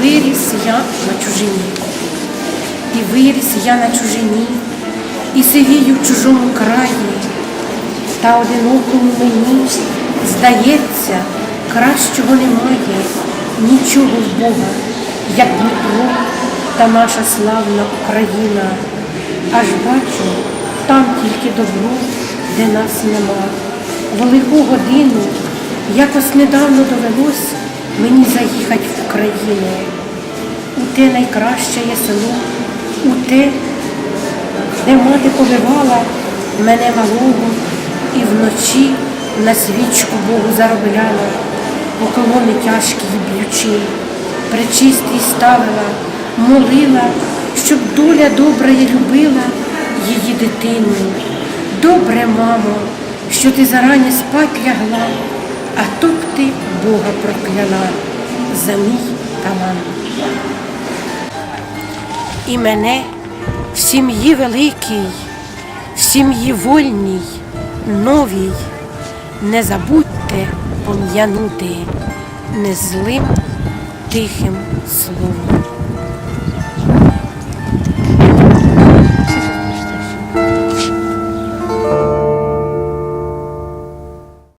Виріс я на чужині. І виріс я на чужині, і сивію в чужому краї, та одинокому мені здається, кращого немає, нічого в Бога, як Дніпро та наша славна Україна. Аж бачу, там тільки добро, де нас нема. В лиху годину якось недавно довелось мені заїхати в Україну. У те найкраще є село, у те, де мати повивала мене малого і вночі на свічку Богу заробляла, поклони тяжкі й б'ючи, причистій ставила, молила, щоб доля добра й любила її дитину. Добре, мамо, що ти зарані спать лягла, а б ти Бога прокляла за мій таман. і мене в сім'ї великій, в сім'ї вольній, новій, не забудьте пом'янути незлим тихим словом.